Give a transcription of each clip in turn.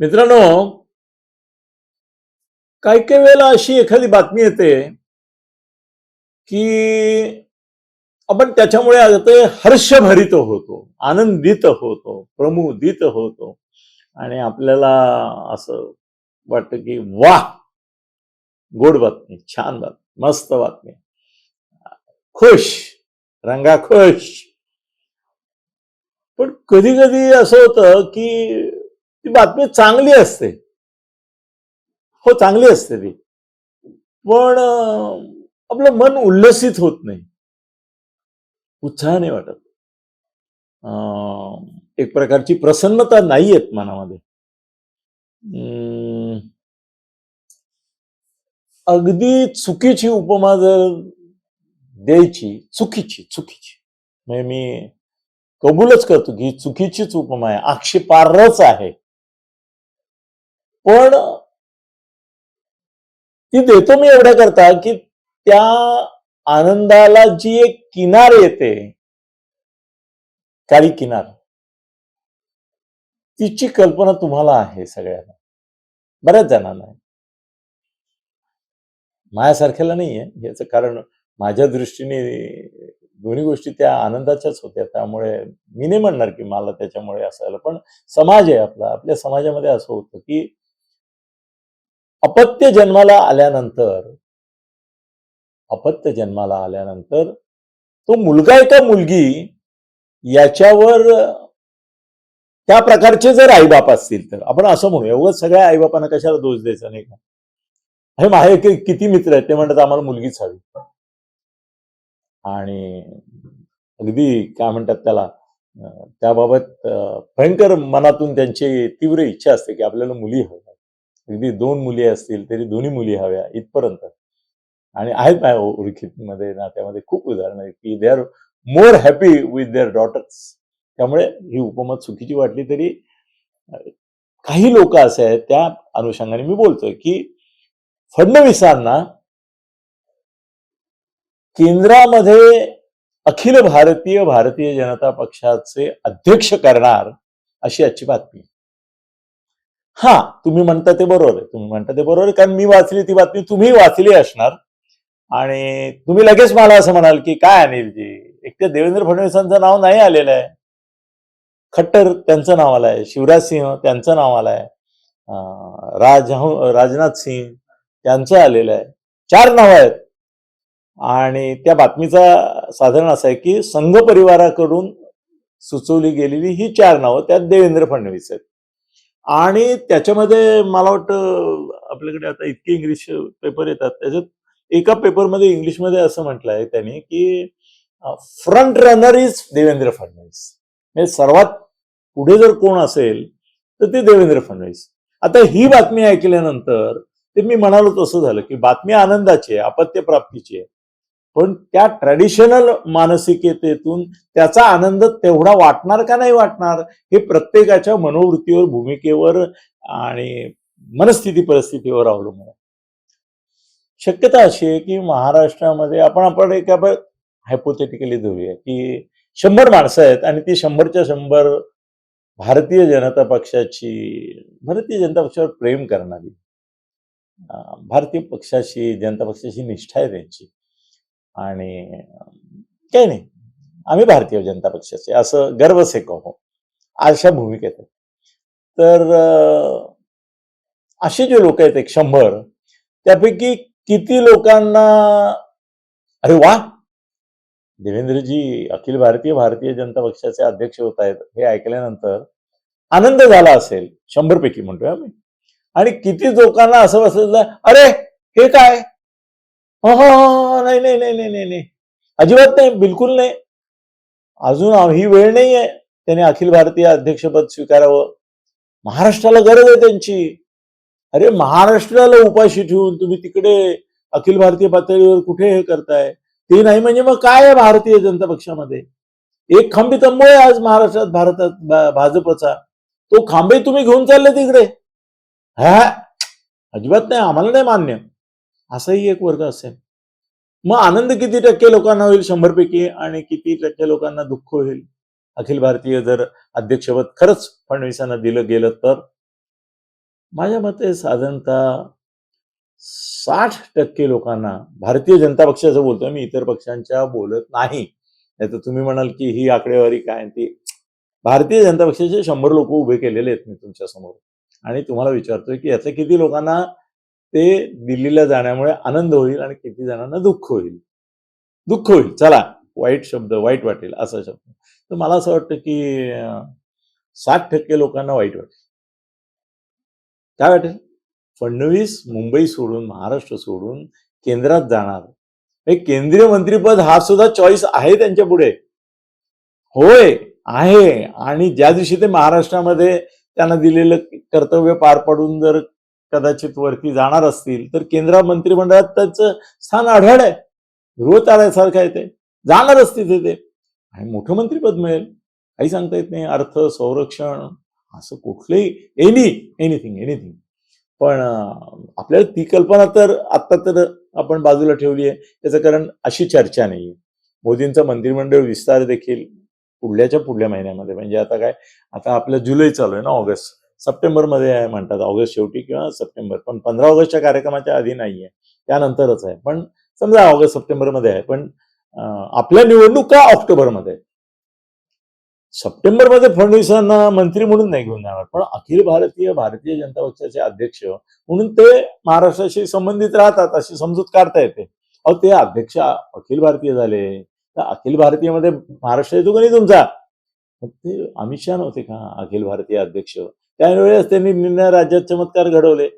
मित्रांनो काही काही वेळेला अशी एखादी बातमी येते की आपण त्याच्यामुळे ते हर्षभरित होतो आनंदित होतो प्रमुदित होतो आणि आपल्याला असं वाटतं की वा गोड बातमी छान बातमी मस्त बातमी. खुश रंगा खुश पण कधी कधी असं होतं की ती बातमी चांगली असते. हो चांगली असते ती. पण आपलं मन उल्लसित होत नाही. उत्साह नाही वाटत. अं, एक प्रकारची प्रसन्नता नाही येत मनामध्ये. अं, अगदी चुकीची उपमा जर द्यायची चुकीची चुकीची. म्हणजे मी कबूलच करतो की चुकीचीच उपमा आहे. आक्षेपार्हच आहे. पण ती देतो मी एवढ्या करता की त्या आनंदाला जी एक किनार येते काळी किनार तिची कल्पना तुम्हाला आहे सगळ्यांना. बऱ्याच जणांना आहे. माझ्यासारख्याला नाही आहे याचं कारण माझ्या दृष्टीने दोन्ही गोष्टी त्या आनंदाच्याच होत्या. त्यामुळे मी नाही म्हणणार की मला त्याच्यामुळे असायला पण समाज आहे आपला. आपल्या समाजामध्ये असं होतं की अपत्य जन्माला आल्यानंतर अपत्य जन्माला आल्यानंतर तो मुलगा आहे का मुलगी याच्यावर त्या प्रकारचे जर आईबाप असतील तर आपण असं म्हणूया उगाच सगळ्या आईबापांना कशाला दोष द्यायचा नाही का? हे माझे किती मित्र आहेत ते म्हणतात आम्हाला मुलगीच हवी. आणि अगदी काय म्हणतात त्याला त्याबाबत भयंकर मनातून त्यांची तीव्र इच्छा असते की आपल्याला मुली हव्या अगदी दोन मुली असतील तरी दोन्ही मुली हव्या इथपर्यंत. आणि आहेत माझ्या ओळखीमध्ये नात्यामध्ये खूप उदाहरणं आहेत की they are more happy with their daughters त्यामुळे ही उपमा चुकीची वाटली तरी काही लोक असे आहेत त्या अनुषंगाने मी बोलतोय की फडणवीसांना केंद्रामध्ये अखिल भारतीय भारतीय जनता पक्षाचे अध्यक्ष करणार अशी आजची बातमी. हा तुम्ही म्हणता ते बरोबर आहे. तुम्ही म्हणता ते बरोबर आहे कारण मी वाचली ती बातमी तुम्ही वाचली असणार. आणि तुम्ही लगेच मला असं म्हणाल की काय अनिलजी एक तर देवेंद्र फडणवीसांचं नाव नाही आलेलं आहे. खट्टर त्यांचं नाव आलं आहे शिवराज सिंह त्यांचं नाव आलं आहे राज राजनाथ सिंह त्यांचं आलेलं आहे. चार नावं आहेत. आणि त्या बातमीचा साधारण असा आहे की संघ परिवाराकडून सुचवली गेलेली ही चार नावं त्यात देवेंद्र फडणवीस आहेत. आणि त्याच्यामध्ये मला वाटतं आपल्याकडे आता इतके इंग्लिश पेपर येतात त्याच्यात एका पेपरमध्ये इंग्लिशमध्ये असं म्हटलं आहे त्यांनी की front runner is Devendra Fadnavis म्हणजे सर्वात पुढे जर कोण असेल तर ते देवेंद्र फडणवीस आता ही बातमी ऐकल्यानंतर ते मी म्हणालो तसं झालं की बातमी आनंदाची आहे अपत्य प्राप्तीची आहे. पण त्या ट्रॅडिशनल मानसिकतेतून त्याचा आनंद तेवढा वाटणार का नाही वाटणार हे प्रत्येकाच्या मनोवृत्तीवर भूमिकेवर आणि मनस्थिती परिस्थितीवर अवलंबून आहे. शक्यता अशी आहे की महाराष्ट्रामध्ये आपण आपण एक हायपोथेटिकली धरूया की शंभर माणसं आहेत आणि ती शंभरच्या शंभर भारतीय जनता पक्षाची भारतीय जनता पक्षावर प्रेम करणारी भारतीय पक्षाशी जनता पक्षाची निष्ठा आहे त्यांची. आणि काही नाही. आम्ही भारतीय जनता पक्षाचे. असं गर्व से कहो. अशा भूमिकेत आहेत तर असे जे लोक आहेत एक शंभर त्यापैकी किती लोकांना अरे वा! देवेंद्रजी अखिल भारतीय भारतीय जनता पक्षाचे अध्यक्ष होत आहेत हे ऐकल्यानंतर आनंद झाला असेल. शंभर पैकी म्हणतोय आम्ही. आणि किती लोकांना असं बसलं अरे हे काय? हो हो हो, नाही नाही नाही नाही नाही नाही. अजिबात नाही बिलकुल नाही. अजून ही वेळ नाही आहे त्याने अखिल भारतीय अध्यक्षपद स्वीकारावं. महाराष्ट्राला गरज आहे त्यांची. अरे महाराष्ट्राला उपाशी ठेवून तुम्ही तिकडे अखिल भारतीय पातळीवर कुठे हे करताय? ते नाही म्हणजे मग काय आहे भारतीय जनता पक्षामध्ये? एक खांबी तंबोळ आहे आज महाराष्ट्रात भारतात भाजपचा. तो खांबे तुम्ही घेऊन चालले तिकडे. हा. अजिबात नाही आम्हाला नाही मान्य. असाही एक वर्ग असेल. मग आनंद किती टक्के लोकांना होईल? शंभर पैकी आणि किती टक्के लोकांना दुःख होईल? अखिल भारतीय जर अध्यक्षपद खरंच फडणवीसांना दिलं गेलं तर? माझ्या मते साधारणतः साठ टक्के लोकांना भारतीय जनता पक्षाचं बोलतोय मी इतर पक्षांच्या बोलत नाही. नाही तर तुम्ही म्हणाल की ही आकडेवारी काय? आहे ती भारतीय जनता पक्षाचे शंभर लोक उभे केलेले आहेत मी तुमच्यासमोर आणि तुम्हाला विचारतोय की यातल्या किती लोकांना ते दिल्लीला जाण्यामुळे आनंद होईल आणि किती जणांना दुःख होईल. दुःख होईल. चला वाईट शब्द वाईट वाटेल असा शब्द. तर मला असं वाटतं की साठ टक्के लोकांना वाईट वाटेल. काय वाटेल? फडणवीस मुंबई सोडून महाराष्ट्र सोडून केंद्रात जाणार. हे केंद्रीय मंत्रीपद हा सुद्धा चॉईस आहे त्यांच्या पुढे. होय आहे. आणि ज्या दिवशी ते महाराष्ट्रामध्ये त्यांना दिलेलं कर्तव्य पार पाडून जर कदाचित वरती जाणार असतील तर केंद्र मंत्रिमंडळात त्याचं स्थान आढळ आहे. ध्रुव आल्यासारखं आहे ते. जाणार असतील ते आणि मोठं मंत्रीपद मिळेल. काही सांगता येत नाही. अर्थ संरक्षण असं कुठलंही एनी एनिथिंग एनिथिंग पण आपल्याला ती कल्पना तर आत्ता तर आपण बाजूला ठेवली आहे. त्याचं कारण अशी चर्चा नाहीये मोदींचा मंत्रिमंडळ विस्तार देखील पुढल्याच्या पुढल्या महिन्यामध्ये. म्हणजे आता काय? आता आपलं जुलै चालू आहे ना ऑगस्ट. सप्टेंबरमध्ये आहे म्हणतात ऑगस्ट शेवटी किंवा सप्टेंबर. पण पंधरा ऑगस्टच्या कार्यक्रमाच्या आधी नाहीये. त्यानंतरच आहे. पण समजा ऑगस्ट सप्टेंबरमध्ये आहे पण आपल्या निवडणुका ऑक्टोबरमध्ये सप्टेंबरमध्ये फडणवीसांना मंत्री म्हणून नाही घेऊन जाणार. पण अखिल भारतीय भारतीय जनता पक्षाचे अध्यक्ष म्हणून ते महाराष्ट्राशी संबंधित राहतात अशी समजूत काढता येते. अहो ते अध्यक्ष अखिल भारतीय झाले. तर अखिल भारतीयमध्ये महाराष्ट्र येतो का नाही तुमचा ते अमित शहा नव्हते का अखिल भारतीय अध्यक्ष? त्यावेळेस त्यांनी निर्णय राज्यात चमत्कार घडवले.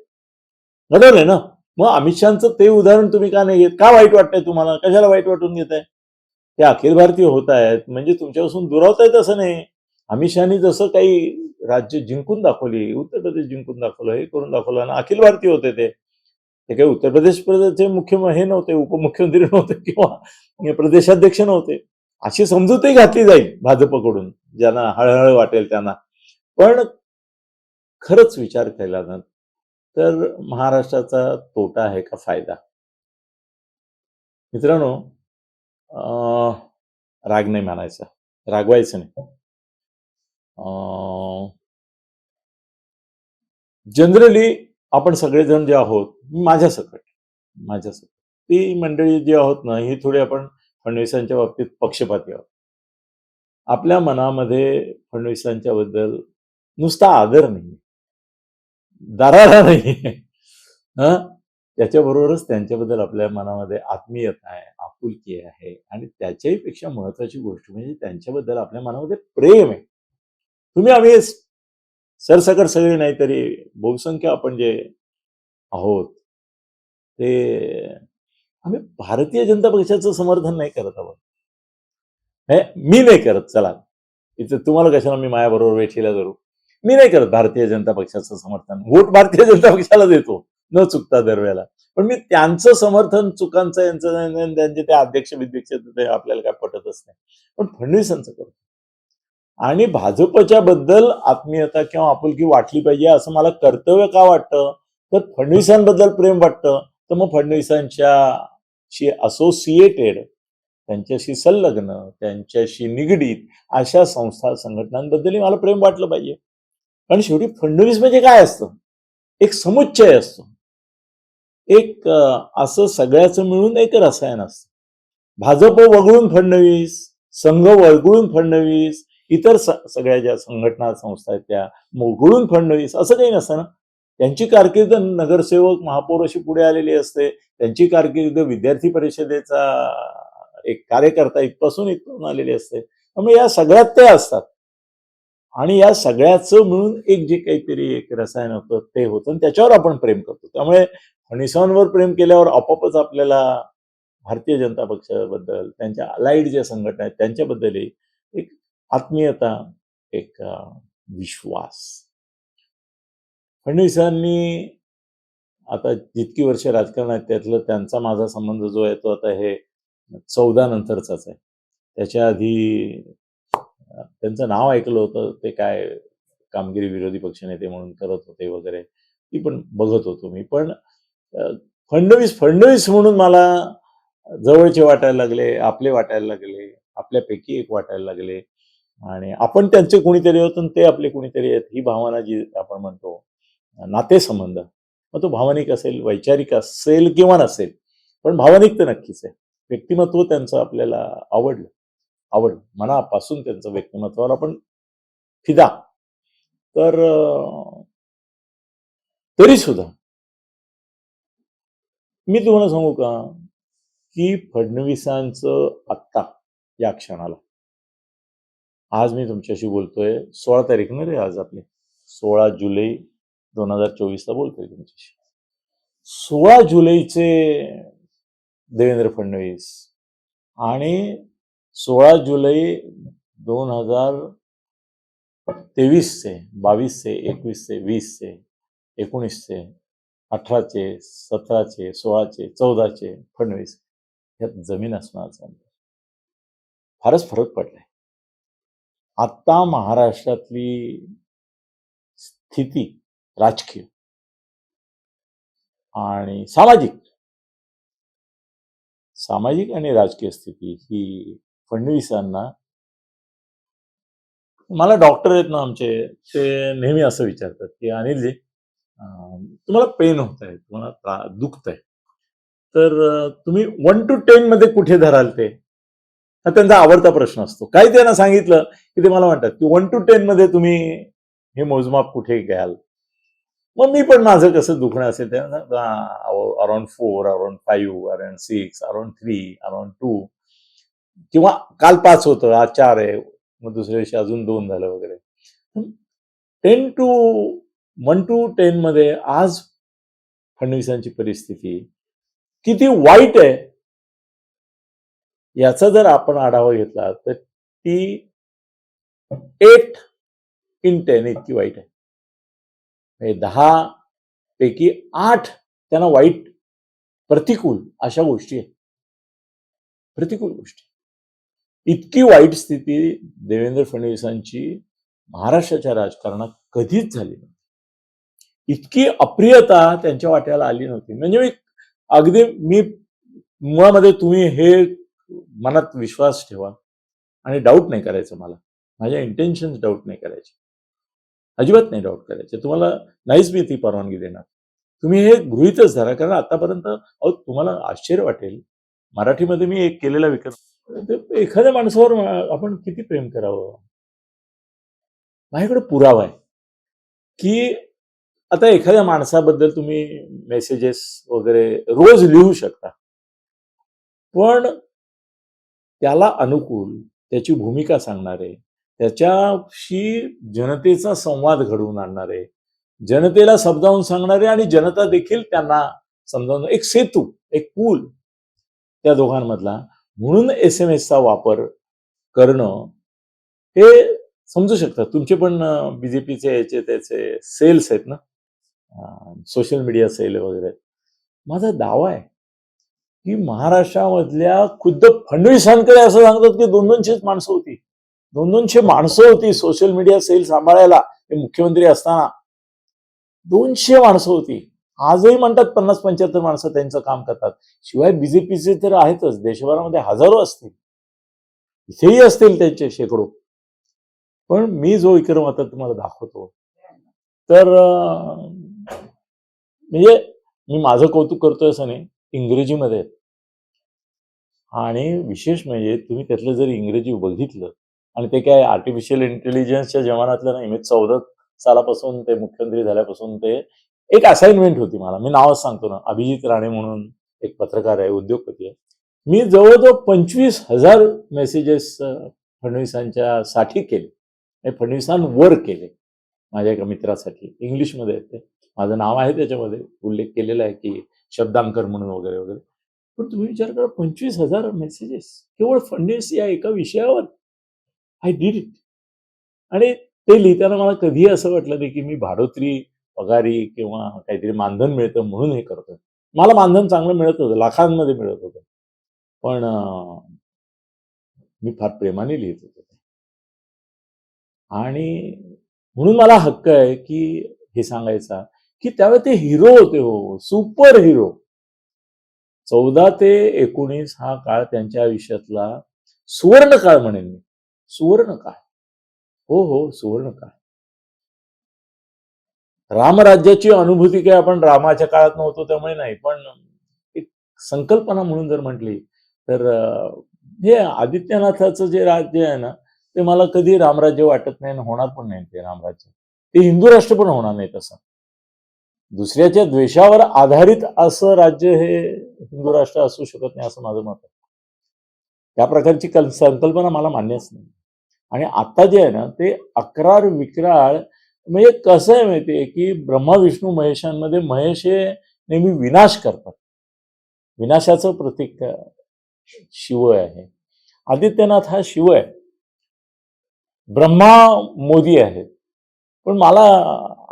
घडवले ना? मग अमित शहाचं ते उदाहरण तुम्ही का नाही घेत? का वाईट वाटतंय तुम्हाला? कशाला वाईट वाटून घेत आहे ते अखिल भारतीय होत आहेत. म्हणजे तुमच्यापासून दुरावतायत असं नाही. अमित शहानी जसं काही राज्य जिंकून दाखवली उत्तर प्रदेश जिंकून दाखवलं हे करून दाखवलं आणि अखिल भारतीय होते ते. ते काही उत्तर प्रदेश प्रदेशचे मुख्य हे नव्हते उपमुख्यमंत्री नव्हते किंवा प्रदेशाध्यक्ष नव्हते. अशी समजूतही घातली जाईल भाजपकडून. ज्यांना हळहळ वाटेल त्यांना. पण खरंच विचार केला ना तर महाराष्ट्राचा तोटा आहे का फायदा? मित्रांनो अं, राग नाही मानायचा. रागवायचं नाही. जनरली आपण सगळेजण जे आहोत माझ्यासकट माझ्यासकट ती मंडळी जी आहोत ना ही थोडी आपण फडणवीसांच्या बाबतीत पक्षपाती आहोत. आपल्या मनामध्ये फडणवीसांच्या बद्दल नुसता आदर नाही दरारा नाही हं? त्याच्याबरोबरच त्यांच्याबद्दल आपल्या मनामध्ये आत्मीयता आहे आपुलकी आहे आणि त्याच्याही पेक्षा महत्वाची गोष्ट म्हणजे त्यांच्याबद्दल आपल्या मनामध्ये प्रेम आहे. तुम्ही आम्ही सरसकट सगळे नाही तरी बहुसंख्य आपण जे आहोत ते आम्ही भारतीय जनता पक्षाचं समर्थन नाही करत आहोत. हे मी नाही करत चला. इथे तुम्हाला कशाला मी माझ्याबरोबर वेठीला धरू? मी नाही करत भारतीय जनता पक्षाचं समर्थन. वोट भारतीय जनता पक्षाला देतो. न चुकता दरवेळेला. पण मी त्यांचं समर्थन चुकांचं यांचं त्यांचे ते अध्यक्ष विध्यक्ष ते आपल्याला काय पटतच नाही. पण फडणवीसांचं करतो. आणि भाजपच्या बद्दल आत्मीयता किंवा आपुलकी वाटली पाहिजे असं मला कर्तव्य का वाटतं? तर फडणवीसांबद्दल प्रेम वाटतं. तर मग फडणवीसांच्याशी असोसिएटेड त्यांच्याशी संलग्न त्यांच्याशी निगडीत अशा संस्था संघटनांबद्दलही मला प्रेम वाटलं पाहिजे. कारण शेवटी फडणवीस म्हणजे काय असतं? एक समुच्चय असतो. एक असं सगळ्याचं मिळून एक रसायन असतं. भाजप वगळून फडणवीस संघ वगळून फडणवीस इतर स- सगळ्या ज्या संघटना संस्था आहेत त्या वगळून फडणवीस असं काही नसतं ना. त्यांची कारकीर्द नगरसेवक महापौर अशी पुढे आलेली असते. त्यांची कारकीर्द विद्यार्थी परिषदेचा एक कार्यकर्ता इथपासून इथून आलेली असते. त्यामुळे या सगळ्यात ते असतात. आणि या सगळ्याचं मिळून एक जे काहीतरी एक रसायन होतं ते होतं आणि त्याच्यावर आपण प्रेम करतो. त्यामुळे फडणवीसांवर प्रेम केल्यावर आपोआपच आपल्याला भारतीय जनता पक्षाबद्दल त्यांच्या अलाईड ज्या संघटना आहेत त्यांच्याबद्दलही एक आत्मीयता एक विश्वास. फडणवीसांनी आता जितकी वर्ष राजकारण आहेत त्यातलं त्यांचा माझा संबंध जो आहे तो आता हे चौदा नंतरचाच आहे. त्याच्या आधी त्यांचं नाव ऐकलं होतं ते काय कामगिरी विरोधी पक्षनेते म्हणून करत होते वगैरे ती पण बघत होतो मी. पण फडणवीस फडणवीस म्हणून मला जवळचे वाटायला लागले आपले वाटायला लागले आपल्यापैकी एक वाटायला लागले. आणि आपण त्यांचे कुणीतरी होतो आणि ते आपले कुणीतरी आहेत ही भावना जी आपण म्हणतो नातेसंबंध. मग तो भावनिक असेल वैचारिक असेल किंवा नसेल पण भावनिक तर नक्कीच आहे. व्यक्तिमत्व त्यांचं आपल्याला आवडलं. आवड मनापासून त्यांचं व्यक्तिमत्वावर आपण फिदा. तर तरी सुद्धा मी तुम्हाला सांगू का की फडणवीसांचं आत्ता या क्षणाला. आज मी तुमच्याशी बोलतोय सोळा तारीख ना रे आज आपली? सोळा जुलै दोन हजार चोवीसला बोलतोय तुमच्याशी. सोळा जुलैचे देवेंद्र फडणवीस आणि सोळा जुलै दोन हजार तेवीसचे बावीसचे एकवीसचे वीसचे एकोणीसचे अठराचे सतराचे सोळाचे चौदाचे फडणवीस ह्यात जमीन असण्याचा फारच फरक पडलाय. आता महाराष्ट्रातली स्थिती राजकीय आणि सामाजिक. सामाजिक आणि राजकीय स्थिती ही फडणवीसांना मला डॉक्टर आहेत ना आमचे ते नेहमी असं विचारतात की अनिलजी तुम्हाला पेन होत आहे तुम्हाला दुखत आहे तर तुम्ही वन टू टेन मध्ये कुठे धराल ते? हा त्यांचा आवडता प्रश्न असतो. काही त्यांना सांगितलं की ते मला म्हणतात की वन टू टेन मध्ये तुम्ही हे मोजमाप कुठे घ्याल? मग मी पण माझं कसं दुखणं असेल ते around four around five around six around three around two किंवा काल पाच होतं आज चार आहे मग दुसऱ्या दिवशी अजून दोन झालं वगैरे. Ten two one two ten मध्ये आज फडणवीसांची परिस्थिती किती वाईट आहे याचा जर आपण आढावा घेतला तर ती एट इन टेन इतकी वाईट आहे. म्हणजे दहा पैकी आठ त्यांना वाईट प्रतिकूल अशा गोष्टी आहेत. प्रतिकूल गोष्टी. इतकी वाईट स्थिती देवेंद्र फडणवीसांची महाराष्ट्राच्या राजकारणात कधीच झाली नव्हती. इतकी अप्रियता त्यांच्या वाट्याला आली नव्हती. म्हणजे मी अगदी मी मुळामध्ये तुम्ही हे मनात विश्वास ठेवा आणि डाऊट नाही करायचं मला. माझ्या इंटेन्शन डाऊट नाही करायचे. अजिबात नाही डाऊट करायचे. तुम्हाला नाहीच मी ती परवानगी देणार. तुम्ही हे गृहीतच धरा. कारण आतापर्यंत अहो तुम्हाला आश्चर्य वाटेल. मराठीमध्ये मी एक केलेला विकास एखाद्या माणसावर आपण किती प्रेम करावं? माझ्याकडे पुरावा आहे. की आता एखाद्या माणसाबद्दल तुम्ही मेसेजेस वगैरे रोज लिहू शकता. पण त्याला अनुकूल त्याची भूमिका सांगणारे त्याच्याशी जनतेचा संवाद घडवून आणणारे जनतेला समजावून सांगणारे आणि जनता देखील त्यांना समजावून एक सेतू एक पूल त्या दोघांमधला म्हणून एस एम एसचा वापर करणं हे समजू शकतात. तुमचे पण बीजेपीचे याचे त्याचे सेल्स आहेत ना? सोशल मीडिया सेल वगैरे माझा दावा आहे की महाराष्ट्रामधल्या खुद्द फडणवीसांकडे असं सांगतात की दोन दोनशेच माणसं होती. दोन दोनशे माणसं होती सोशल मीडिया सेल सांभाळायला हे मुख्यमंत्री असताना. दोनशे माणसं होती. आजही म्हणतात पन्नास पंच्याहत्तर माणसं त्यांचं काम करतात. शिवाय बीजेपीचे तर आहेतच. देशभरामध्ये हजारो असतील. इथेही असतील त्यांचे शेकडो. पण मी जो विक्रम आता तुम्हाला दाखवतो. तर म्हणजे मी माझं कौतुक करतोय असं नाही. इंग्रजीमध्ये. आणि विशेष म्हणजे तुम्ही त्यातलं जर इंग्रजी बघितलं आणि ते काय आर्टिफिशियल इंटेलिजन्सच्या जमान्यातलं नाही. मी चौदा सालापासून ते मुख्यमंत्री झाल्यापासून ते एक असाइनमेंट होती मला. मी नावच सांगतो ना. अभिजित राणे म्हणून एक पत्रकार आहे उद्योगपती आहे. मी जवळजवळ पंचवीस हजार मेसेजेस फडणवीसांच्या साठी केले. फडणवीसांवर केले. माझ्या एका मित्रासाठी. इंग्लिशमध्ये आहेत ते. माझं नाव आहे त्याच्यामध्ये. उल्लेख केलेला आहे की शब्दांकर म्हणून वगैरे वगैरे. पण तुम्ही विचार करा पंचवीस हजार मेसेजेस केवळ फडणवीस या एका विषयावर? आय डीड इट आणि ते लिहिताना मला कधीही असं वाटलं नाही की मी भाडोत्री पगारी किंवा काहीतरी मानधन मिळतं म्हणून हे करतोय. मला मानधन चांगलं मिळत होतं लाखांमध्ये मिळत होतं. पण मी फार प्रेमाने लिहित होतो. आणि म्हणून मला हक्क आहे की हे सांगायचा की त्यावेळी ते हिरो होते हो सुपर हिरो. चौदा ते एकोणीस हा काळ त्यांच्या आयुष्यातला सुवर्ण काळ म्हणेन मी. सुवर्ण काळ हो हो सुवर्ण काळ रामराज्याची अनुभूती काय आपण रामाच्या काळात नव्हतो त्यामुळे नाही पण एक संकल्पना म्हणून जर म्हटली तर हे आदित्यनाथाचं जे राज्य आहे ना ते मला कधी रामराज्य वाटत नाही आणि होणार पण नाही ते रामराज्य. ते हिंदू राष्ट्र पण होणार नाही तसं. दुसऱ्याच्या द्वेषावर आधारित असं राज्य हे हिंदू राष्ट्र असू शकत नाही असं माझं मत आहे. त्या प्रकारची कल संकल्पना मला मान्यच नाही. आणि आता जे आहे ना ते अकरार विक्राळ म्हणजे कसं आहे माहिती आहे की ब्रह्मा विष्णू महेशांमध्ये महेश हे नेहमी विनाश करतात. विनाशाचं प्रतीक शिव आहे. आदित्यनाथ हा शिव आहे. ब्रह्मा मोदी आहेत. पण मला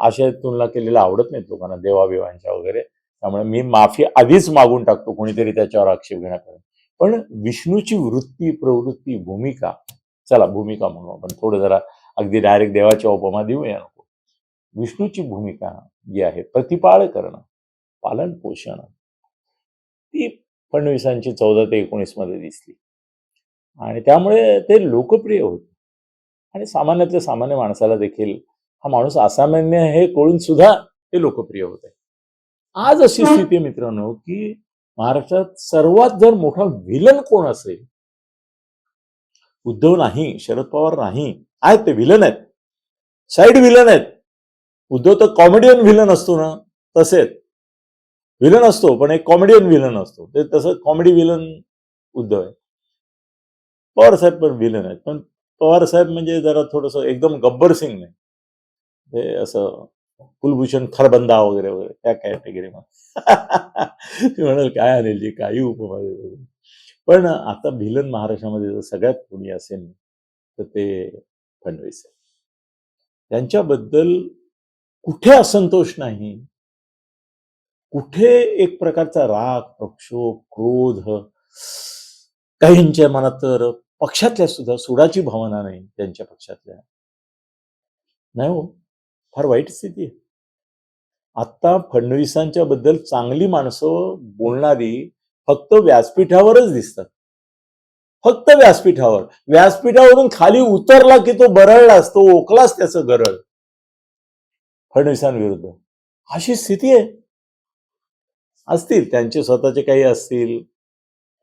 अशा तुलना केलेला आवडत नाहीत लोकांना देवाबिवांच्या वगैरे. त्यामुळे मी माफी आधीच मागून टाकतो कोणीतरी त्याच्यावर आक्षेप घेण्याकडे पण विष्णूची वृत्ती प्रवृत्ती भूमिका चला भूमिका म्हणू आपण थोडं जरा अगदी डायरेक्ट देवाच्या उपमा देऊया. विष्णूची भूमिका जी आहे प्रतिपाळ करणं पालन पोषण ती फडणवीसांची चौदा ते एकोणीसमध्ये दिसली. आणि त्यामुळे ते लोकप्रिय होते. आणि सामान्यातल्या सामान्य माणसाला देखील हा माणूस असामान्य हे कळून सुद्धा ते लोकप्रिय होते. आज अशी स्थिती मित्रांनो की महाराष्ट्रात सर्वात जर मोठा विलन कोण असेल उद्धव नाही शरद पवार नाही आहेत ते विलन आहेत. साईड विलन आहेत. उद्धव तर कॉमेडियन विलन असतो ना तसेच. विलन असतो पण एक कॉमेडियन विलन असतो. ते तसं कॉमेडी विलन उद्धव आहे. पवार साहेब पण विलन आहेत पण पवार साहेब म्हणजे जरा थोडस एकदम गब्बर सिंग नाही. ते असं कुलभूषण खरबंदा वगैरे वगैरे त्या कॅटेगरी मध्ये. म्हणाल काय अनिलजी काही उपमा पण आता भिलन महाराष्ट्रामध्ये जर सगळ्यात कोणी असेल तर ते फडणवीस आहे. त्यांच्याबद्दल कुठे असंतोष नाही. कुठे एक प्रकारचा राग प्रक्षोभ क्रोध काहींच्या मनात तर पक्षातल्या सुद्धा सुडाची भावना नाही त्यांच्या पक्षातल्या. नाही हो फार वाईट स्थिती आहे. आता फडणवीसांच्या बद्दल चांगली माणसं बोलणारी फक्त व्यासपीठावरच दिसतात. फक्त व्यासपीठावर. व्यासपीठावरून खाली उतरला की तो बरळलाच तो ओकलाच त्याचं गरळ. फडणवीसांविरुद्ध. अशी स्थिती आहे. असतील त्यांचे स्वतःचे काही असतील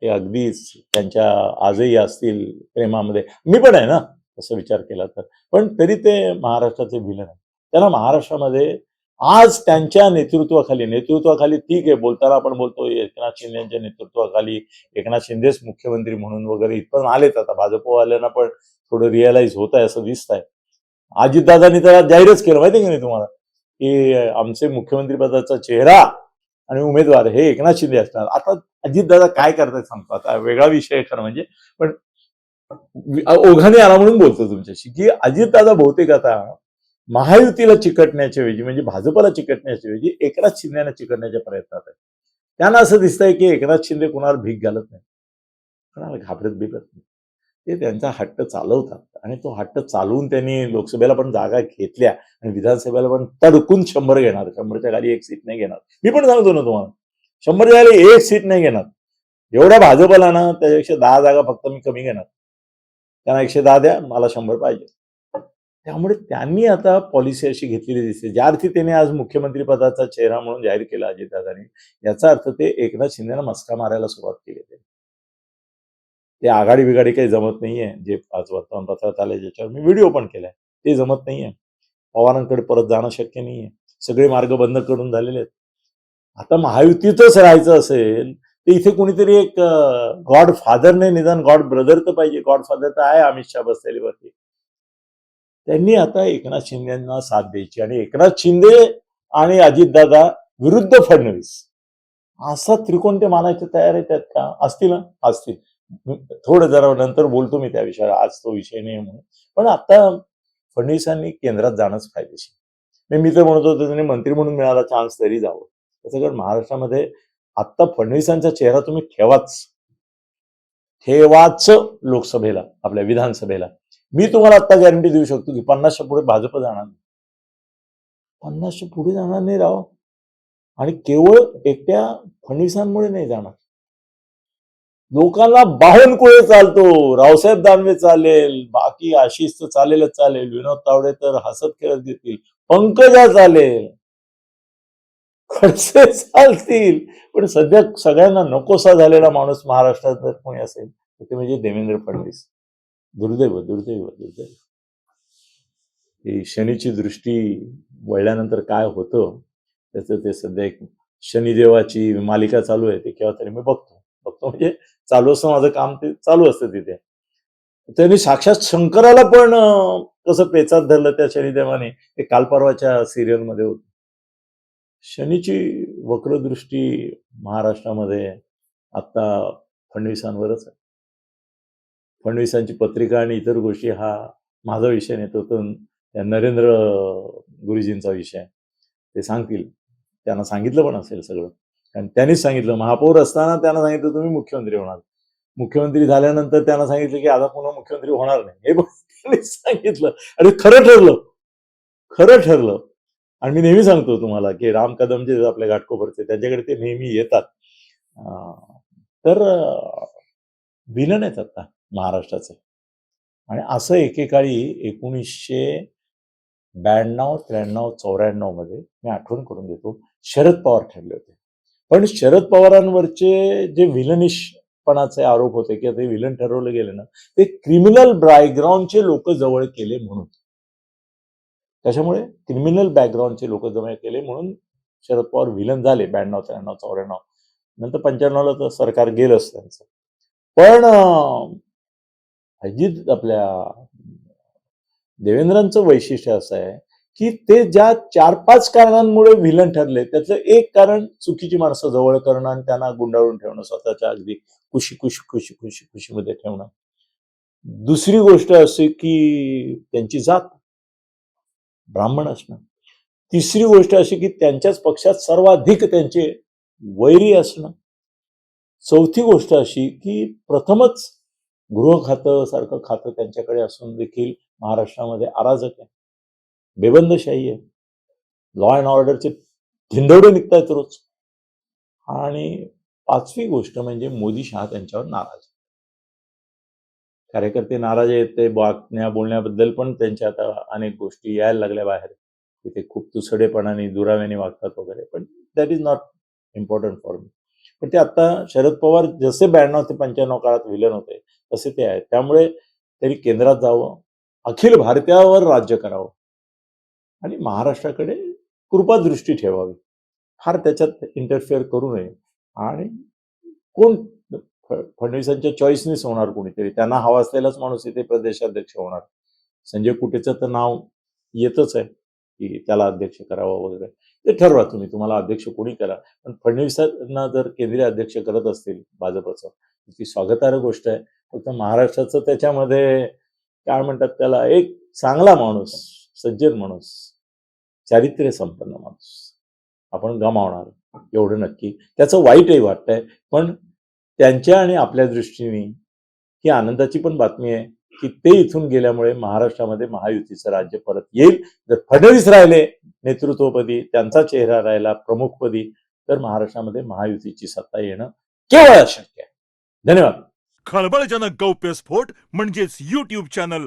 ते अगदीच त्यांच्या आजही असतील प्रेमामध्ये. मी पण आहे ना तसं विचार केला तर. पण तरी ते महाराष्ट्राचे भिलन आहे त्यांना महाराष्ट्रामध्ये आज त्यांच्या नेतृत्वाखाली नेतृत्वाखाली ठीक आहे बोलताना आपण बोलतो एकनाथ शिंदे यांच्या नेतृत्वाखाली एकनाथ शिंदेच मुख्यमंत्री म्हणून वगैरे इथपर्यंत आलेत. आता भाजपवाल्यांना पण थोडं रिअलाईज होत आहे असं दिसत आहे अजितदादांनी त्याला जाहीरच केलं माहिती की नाही तुम्हाला? की आमचे मुख्यमंत्रीपदाचा चेहरा आणि उमेदवार हे एकनाथ शिंदे असणार. आता अजितदादा काय करतायत सांगतो. आता वेगळा विषय खरं म्हणजे. पण ओघाने आला म्हणून बोलतो तुमच्याशी की अजितदादा बहुतेक आता महायुतीला चिकटण्याच्या ऐवजी म्हणजे भाजपला चिकटण्याच्या ऐवजी एकनाथ शिंदेना चिकटण्याच्या प्रयत्नात आहे त्यांना असं दिसतंय की एकनाथ शिंदे कुणाला भीक घालत नाही कोणाला घाबरत बिबत नाही ते त्यांचा हट्ट चालवतात. आणि तो हट्ट चालवून त्यांनी लोकसभेला पण जागा घेतल्या आणि विधानसभेला पण तडकून शंभर घेणार. शंभरच्या खाली एक सीट नाही घेणार. मी पण सांगतो ना तुम्हाला शंभरच्या खाली एक सीट नाही घेणार. एवढ्या भाजपला ना त्याच्यापेक्षा दहा जागा फक्त मी कमी घेणार. त्यांना एकशे दहा द्या मला शंभर पाहिजे. त्यामुळे त्यांनी आता पॉलिसी अशी घेतलेली दिसते. ज्या अर्थी त्यांनी आज मुख्यमंत्री पदाचा चेहरा म्हणून जाहीर केला अजितदादांनी याचा अर्थ ते एकनाथ शिंदेना मस्का मारायला सुरुवात केली. आहे ते आघाडी बिघाडी काही जमत नाहीये. जे आज वर्तमानपत्रात आले ज्याच्यावर मी व्हिडिओ पण केलाय ते जमत नाहीये. पवारांकडे परत जाणं शक्य नाहीये. सगळे मार्ग बंद करून झालेले आहेत. आता महायुतीतच राहायचं असेल तर इथे कोणीतरी एक गॉड फादर नाही निदान गॉड ब्रदर तर पाहिजे. गॉड फादर तर आहे अमित शहा बसलेली त्यांनी आता एकनाथ शिंदेना साथ द्यायची आणि एकनाथ शिंदे आणि अजितदादा विरुद्ध फडणवीस. असा त्रिकोण ते मानायचे तयार आहेत त्यात का? असतील असतील. थोडं जरा नंतर बोलतो मी त्या विषयावर. आज तो विषय नाही म्हणून. पण आता फडणवीसांनी केंद्रात जाणंच फायदेशीर. मी तर म्हणत होतो त्यांनी मंत्री म्हणून मिळाला चान्स तरी जावं. त्याचं कारण महाराष्ट्रामध्ये आत्ता फडणवीसांचा चेहरा तुम्ही ठेवाच. ठेवाच लोकसभेला आपल्या विधानसभेला. मी तुम्हाला आता गॅरंटी देऊ शकतो की पन्नासच्या पुढे भाजप जाणार नाही. पन्नासच्या पुढे जाणार नाही राव. आणि केवळ एकट्या फडणवीसांमुळे नाही जाणार. लोकांना बावनकुळे चालतो रावसाहेब दानवे चालेल बाकी आशिष तर चालेलच चालेल विनोद तावडे तर हसत खेळत देतील पंकजा चालेल. खडसे चालतील. पण सध्या सगळ्यांना नकोसा झालेला माणूस महाराष्ट्रात जर कोणी असेल तर ते म्हणजे देवेंद्र फडणवीस. दुर्दैव दुर्दैव दुर्दैव. ही शनीची दृष्टी वळल्यानंतर काय होतं त्याचं ते सध्या एक शनिदेवाची मालिका चालू आहे ते केव्हा तरी मी बघतो. फक्त म्हणजे चालू असतं माझं काम ते चालू असतं तिथे. त्यांनी साक्षात शंकराला पण कसं पेचात धरलं त्या शनिदेवाने ते काल परवाच्या सिरियलमध्ये होत. शनीची वक्रदृष्टी महाराष्ट्रामध्ये आता फडणवीसांवरच आहे. फडणवीसांची पत्रिका आणि इतर गोष्टी हा माझा विषय नेतो तो त्या नरेंद्र गुरुजींचा विषय ते सांगतील. त्यांना सांगितलं पण असेल सगळं. त्यांनीच सांगितलं महापौर असताना त्यांना सांगितलं तुम्ही मुख्यमंत्री होणार. मुख्यमंत्री झाल्यानंतर त्यांना सांगितलं की आता पुन्हा मुख्यमंत्री होणार नाही. हे त्यांनी सांगितलं. आणि खरं ठरलं खरं ठरलं. आणि मी नेहमी सांगतो तुम्हाला की राम कदम जे आपल्या घाटकोपरचे त्यांच्याकडे ते नेहमी येतात. तर विलन आहेत आता महाराष्ट्राचे. आणि असं एकेकाळी एकोणीसशे ब्याण्णव त्र्याण्णव चौऱ्याण्णवमध्ये मी आठवण करून देतो शरद पवार ठरले होते. पण शरद पवारांवरचे जे विलनिशपणाचे आरोप होते किंवा ते विलन ठरवले गेले ना ते क्रिमिनल बॅकग्राऊंडचे लोक जवळ केले म्हणून. त्याच्यामुळे क्रिमिनल बॅकग्राऊंडचे लोक जवळ केले म्हणून शरद पवार विलन झाले ब्याण्णव त्र्याण्णव चौऱ्याण्णव. नंतर पंच्याण्णवला तर सरकार गेलंच त्यांचं. पण अजित आपल्या देवेंद्रांचं वैशिष्ट्य असं आहे की ते ज्या चार पाच कारणांमुळे विलन ठरले त्यातलं एक कारण चुकीची माणसं जवळ करणं आणि त्यांना गुंडाळून ठेवणं स्वतःच्या अगदी खुशी खुशी खुशी खुशी खुशीमध्ये ठेवणं. दुसरी गोष्ट अशी की त्यांची जात. ब्राह्मण असणं. तिसरी गोष्ट अशी की त्यांच्याच पक्षात सर्वाधिक त्यांचे वैरी असणं. चौथी गोष्ट अशी की प्रथमच गृह खातं सारखं खातं त्यांच्याकडे असून देखील महाराष्ट्रामध्ये अराजक आहे. बेबंदशाही आहे. लॉ अँड ऑर्डरचे धिंदवडे निघतायत रोज. आणि पाचवी गोष्ट म्हणजे मोदी शहा त्यांच्यावर नाराज कार्यकर्ते नाराज आहेत ते वागण्या बोलण्याबद्दल पण त्यांच्या आता अनेक गोष्टी यायला लागल्या बाहेर. की ते खूप तुसडेपणाने दुराव्याने वागतात वगैरे. पण that is not important for me पण ते आता शरद पवार जसे ब्याण्णव ते पंच्याण्णव काळात विलन होते तसे ते आहेत. त्यामुळे त्यांनी केंद्रात जावं अखिल भारतीयावर राज्य करावं. आणि महाराष्ट्राकडे कृपादृष्टी ठेवावी. फार त्याच्यात इंटरफेअर करू नये. आणि कोण फडणवीसांच्या चॉईसनेच होणार कोणीतरी. त्यांना हवा असलेलाच माणूस इथे प्रदेशाध्यक्ष होणार. संजय कुटेचं तर नाव येतच आहे की त्याला अध्यक्ष करावा वगैरे. ते ठरवा तुम्ही तुम्हाला अध्यक्ष कोणी करा. पण फडणवीसांना जर केंद्रीय अध्यक्ष करत असतील भाजपचं ती स्वागतार्ह गोष्ट आहे. फक्त महाराष्ट्राचं त्याच्यामध्ये काय म्हणतात त्याला एक चांगला माणूस सज्जन माणूस चारित्र्य संपन्न माणूस. आपण गमावणार एवढं नक्की. त्याचं वाईटही वाटतंय पण त्यांच्या आणि आपल्या दृष्टीने ही आनंदाची पण बातमी आहे की ते इथून गेल्यामुळे महाराष्ट्रामध्ये महायुतीचं राज्य परत येईल. जर फडणवीस राहिले नेतृत्वपदी त्यांचा चेहरा राहिला प्रमुखपदी तर महाराष्ट्रामध्ये महायुतीची सत्ता येणं केवळ अशक्य आहे. धन्यवाद. खळबळजनक गौप्यस्फोट म्हणजेच युट्यूब चॅनल